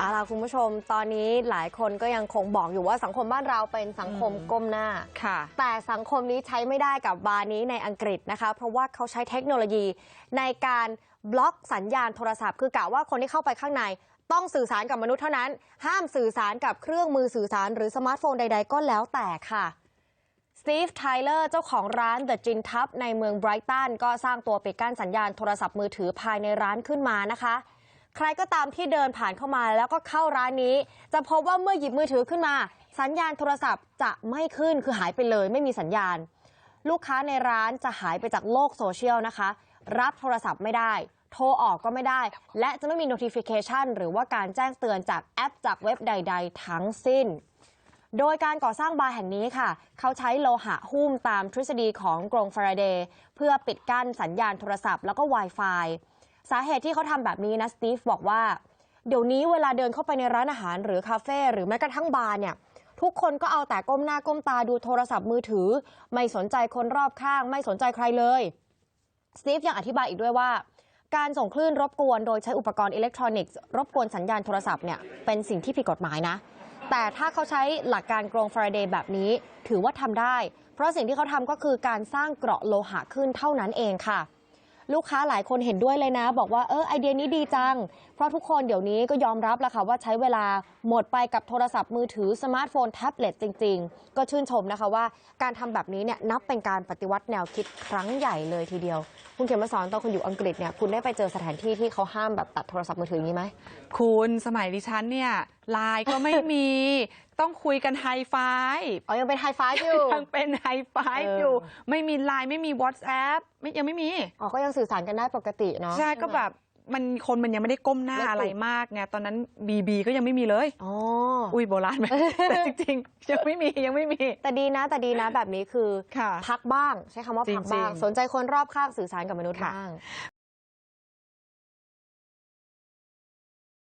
เอาล่ะคุณผู้ชมตอนนี้หลายคนก็ยังคงบอกอยู่ว่าสังคมบ้านเราเป็นสังคมอืมก้มหน้า ค่ะ แต่สังคมนี้ใช้ไม่ได้กับบาร์นี้ในอังกฤษนะคะ เพราะว่าเขาใช้เทคโนโลยีในการบล็อกสัญญาณโทรศัพท์ คือกะว่าคนที่เข้าไปข้างในต้องสื่อสารกับมนุษย์เท่านั้น ห้ามสื่อสารกับเครื่องมือสื่อสารหรือสมาร์ทโฟนใด ๆ ก็แล้วแต่ค่ะสตีฟไทเลอร์เจ้าของร้าน The Gin Tub ในเมืองไบรตันก็สร้างตัวปิดกั้นสัญญาณโทรศัพท์มือถือภายในร้านขึ้นมานะคะ ใครก็ตามที่เดินผ่านเข้ามาแล้วก็เข้าร้านนี้ จะพบว่าเมื่อหยิบมือถือขึ้นมา สัญญาณโทรศัพท์จะไม่ขึ้นคือหายไปเลย ไม่มีสัญญาณ ลูกค้าในร้านจะหายไปจากโลกโซเชียลนะคะ รับโทรศัพท์ไม่ได้ โทรออกก็ไม่ได้ และจะไม่มี notification หรือว่าการแจ้งเตือนจากแอปจากเว็บใด ๆ ทั้งสิ้นโดยการก่อสร้างบาร์แห่งนี้ค่ะ เขาใช้โลหะหุ้มตามทฤษฎีของกรงฟาราเดย์เพื่อปิดกั้นสัญญาณโทรศัพท์แล้วก็ Wi-Fi สาเหตุที่เขาทำแบบนี้นะสตีฟบอกว่าเดี๋ยวนี้เวลาเดินเข้าไปในร้านอาหารหรือคาเฟ่หรือแม้กระทั่งบาร์เนี่ยทุกคนก็เอาแต่ก้มหน้าก้มตาดูโทรศัพท์มือถือ ไม่สนใจคนรอบข้าง ไม่สนใจใครเลยสตีฟยังอธิบายอีกด้วยว่า การส่งคลื่นรบกวนโดยใช้อุปกรณ์อิเล็กทรอนิกส์รบกวนสัญญาณโทรศัพท์เนี่ยเป็นสิ่งที่ผิดกฎหมายนะ แต่ถ้าเขาใช้หลักการกรงฟาราเดย์แบบนี้ ถือว่าทำได้ เพราะสิ่งที่เขาทำก็คือการสร้างเกราะโลหะขึ้นเท่านั้นเองค่ะ ลูกค้าหลายคนเห็นด้วยเลยนะ บอกว่าเออไอเดียนี้ดีจัง เพราะทุกคนเดี๋ยวนี้ก็ยอมรับแล้วค่ะว่าใช้เวลาหมดไปกับโทรศัพท์มือถือสมาร์ทโฟนแท็บเล็ตจริง ๆ ก็ชื่นชมนะคะว่าการทำแบบนี้เนี่ยนับเป็นการปฏิวัติแนวคิดครั้งใหญ่เลยทีเดียว คุณเขียนมาสอนตอนคุณอยู่อังกฤษเนี่ยคุณได้ไปเจอสถานที่ที่เขาห้ามแบบตัดโทรศัพท์มือถือนี้ไหมคุณสมัยดิฉันเนี่ย ไลน์ก็ไม่มี ต้องคุยกันไฮไฟอ๋อยังเป็นไฮไฟอยู่ยังเป็นไฮไฟเออออยู่ ไม่มีไลน์ไม่มี WhatsApp ไม่ยังไม่มีอ๋อก็ยังสื่อสารกันได้ปกติเนาะใช่ก็แบบมันคนมันยังไม่ได้ก้มหน้าเล็กอะไรมากไงตอนนั้นบีบีก็ยังไม่มีเลยอ๋ออุ้ยโบราณไหมแต่จริงๆยังไม่มียังไม่มี แต่ดีนะแต่ดีนะแบบนี้คือค่ะพักบ้างใช้คำว่าจริพังกๆบ้าง สนใจคนรอบข้างสื่อสารกับมนุษย์ค่ะบ้าง